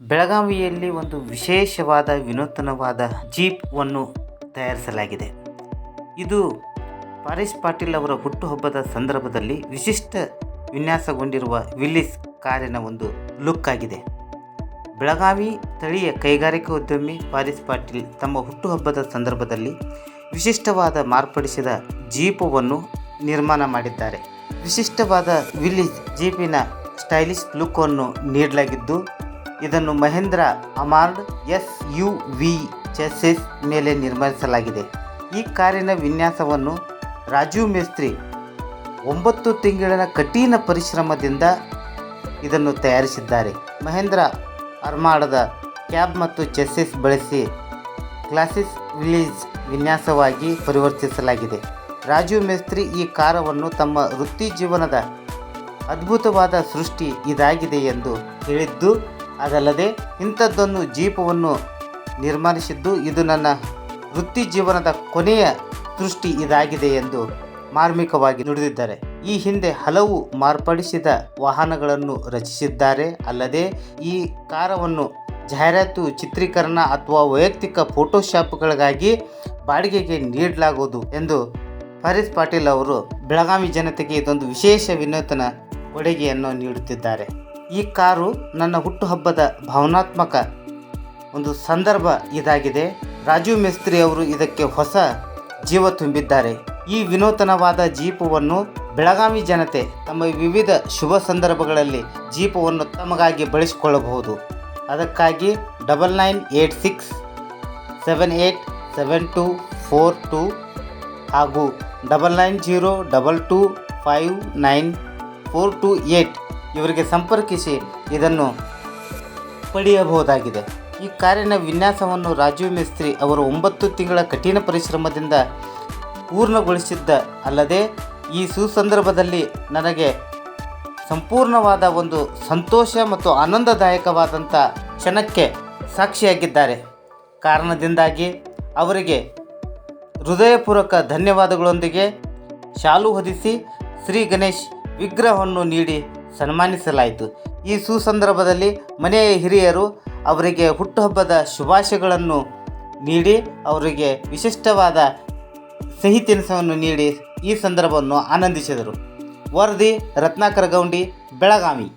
ಬೆಳಗಾವಿಯಲ್ಲಿ ಒಂದು ವಿಶೇಷವಾದ ವಿನೂತನವಾದ ಜೀಪನ್ನು ತಯಾರಿಸಲಾಗಿದೆ. ಇದು ಪಾರಿಸ್ ಪಾಟೀಲ್ ಅವರ ಹುಟ್ಟುಹಬ್ಬದ ಸಂದರ್ಭದಲ್ಲಿ ವಿಶಿಷ್ಟ ವಿನ್ಯಾಸಗೊಂಡಿರುವ ವಿಲ್ಲಿಸ್ ಕಾರಿನ ಒಂದು ಲುಕ್ ಆಗಿದೆ. ಬೆಳಗಾವಿ ಸ್ಥಳೀಯ ಕೈಗಾರಿಕೋದ್ಯಮಿ ಪಾರಿಸ್ ಪಾಟೀಲ್ ತಮ್ಮ ಹುಟ್ಟುಹಬ್ಬದ ಸಂದರ್ಭದಲ್ಲಿ ವಿಶಿಷ್ಟವಾದ ಮಾರ್ಪಡಿಸಿದ ಜೀಪವನ್ನು ನಿರ್ಮಾಣ ಮಾಡಿದ್ದಾರೆ. ವಿಶಿಷ್ಟವಾದ ವಿಲ್ಲಿಸ್ ಜೀಪಿನ ಸ್ಟೈಲಿಶ್ ಲುಕ್ಕನ್ನು ನೀಡಲಾಗಿದ್ದು ಇದನ್ನು Mahindra armoured S U V chassis ಮೇಲೆ ನಿರ್ಮಿಸಲಾಗಿದೆ. ಈ ಕಾರಿನ ವಿನ್ಯಾಸವನ್ನು ರಾಜೀವ್ ಮೇಸ್ತ್ರಿ ಒಂಬತ್ತು ತಿಂಗಳಿನ ಕಠಿಣ ಪರಿಶ್ರಮದಿಂದ ಇದನ್ನು ತಯಾರಿಸಿದ್ದಾರೆ. ಮಹೇಂದ್ರ ಅರ್ಮಾಡದ ಕ್ಯಾಬ್ ಮತ್ತು ಚೆಸ್ಸೆಸ್ ಬಳಸಿ ಕ್ಲಾಸಿಸ್ ವಿಲೇಜ್ ವಿನ್ಯಾಸವಾಗಿ ಪರಿವರ್ತಿಸಲಾಗಿದೆ. ರಾಜೀವ್ ಮೇಸ್ತ್ರಿ ಈ ಕಾರವನ್ನು ತಮ್ಮ ವೃತ್ತಿ ಜೀವನದ ಅದ್ಭುತವಾದ ಸೃಷ್ಟಿ ಇದಾಗಿದೆ ಎಂದು ಹೇಳಿದ್ದು ಅದಲ್ಲದೆ ಇಂಥದ್ದೊಂದು ಜೀಪವನ್ನು ನಿರ್ಮಾಣಿಸಿದ್ದು ಇದು ನನ್ನ ವೃತ್ತಿ ಜೀವನದ ಕೊನೆಯ ದೃಷ್ಟಿ ಇದಾಗಿದೆ ಎಂದು ಮಾರ್ಮಿಕವಾಗಿ ನುಡಿದಿದ್ದಾರೆ. ಈ ಹಿಂದೆ ಹಲವು ಮಾರ್ಪಡಿಸಿದ ವಾಹನಗಳನ್ನು ರಚಿಸಿದ್ದಾರೆ. ಅಲ್ಲದೆ ಈ ಕಾರವನ್ನು ಜಾಹೀರಾತು ಚಿತ್ರೀಕರಣ ಅಥವಾ ವೈಯಕ್ತಿಕ ಫೋಟೋಶಾಪ್ಗಳಿಗಾಗಿ ಬಾಡಿಗೆಗೆ ನೀಡಲಾಗುವುದು ಎಂದು ಫರೀದ್ ಪಾಟೀಲ್ ಅವರು ಬೆಳಗಾವಿ ಜನತೆಗೆ ಇದೊಂದು ವಿಶೇಷ ವಿನೂತನ ಕೊಡುಗೆಯನ್ನು ನೀಡುತ್ತಿದ್ದಾರೆ. ಈ ಕಾರು ನನ್ನ ಹುಟ್ಟುಹಬ್ಬದ ಭಾವನಾತ್ಮಕ ಒಂದು ಸಂದರ್ಭ ಇದಾಗಿದೆ. ರಾಜೀವ್ ಮಿಸ್ತ್ರಿ ಅವರು ಇದಕ್ಕೆ ಹೊಸ ಜೀವ ತುಂಬಿದ್ದಾರೆ. ಈ ವಿನೂತನವಾದ ಜೀಪವನ್ನು ಬೆಳಗಾವಿ ಜನತೆ ತಮ್ಮ ವಿವಿಧ ಶುಭ ಸಂದರ್ಭಗಳಲ್ಲಿ ಜೀಪವನ್ನು ತಮಗಾಗಿ ಬಳಸಿಕೊಳ್ಳಬಹುದು. ಅದಕ್ಕಾಗಿ double nine eight six seven eight seven two four two ಹಾಗೂ double nine zero double two five nine four two eight ಇವರಿಗೆ ಸಂಪರ್ಕಿಸಿ ಇದನ್ನು ಪಡೆಯಬಹುದಾಗಿದೆ. ಈ ಕಾರಿನ ವಿನ್ಯಾಸವನ್ನು ರಾಜೀವ್ ಮಿಸ್ತ್ರಿ ಅವರು ಒಂಬತ್ತು ತಿಂಗಳ ಕಠಿಣ ಪರಿಶ್ರಮದಿಂದ ಪೂರ್ಣಗೊಳಿಸಿದ್ದ ಅಲ್ಲದೆ, ಈ ಸುಸಂದರ್ಭದಲ್ಲಿ ನನಗೆ ಸಂಪೂರ್ಣವಾದ ಒಂದು ಸಂತೋಷ ಮತ್ತು ಆನಂದದಾಯಕವಾದಂಥ ಕ್ಷಣಕ್ಕೆ ಸಾಕ್ಷಿಯಾಗಿದ್ದಾರೆ. ಕಾರಣದಿಂದಾಗಿ ಅವರಿಗೆ ಹೃದಯಪೂರ್ವಕ ಧನ್ಯವಾದಗಳೊಂದಿಗೆ ಶಾಲು ಹೊದಿಸಿ ಶ್ರೀ ಗಣೇಶ್ ವಿಗ್ರಹವನ್ನು ನೀಡಿ ಸನ್ಮಾನಿಸಲಾಯಿತು. ಈ ಸುಸಂದರ್ಭದಲ್ಲಿ ಮನೆಯ ಹಿರಿಯರು ಅವರಿಗೆ ಹುಟ್ಟುಹಬ್ಬದ ಶುಭಾಶಯಗಳನ್ನು ನೀಡಿ, ಅವರಿಗೆ ವಿಶಿಷ್ಟವಾದ ಸಿಹಿ ತಿನಿಸವನ್ನು ನೀಡಿ ಈ ಸಂದರ್ಭವನ್ನು ಆನಂದಿಸಿದರು. ವರದಿ ರತ್ನಾಕರ ಗೌಂಡಿ ಬೆಳಗಾವಿ.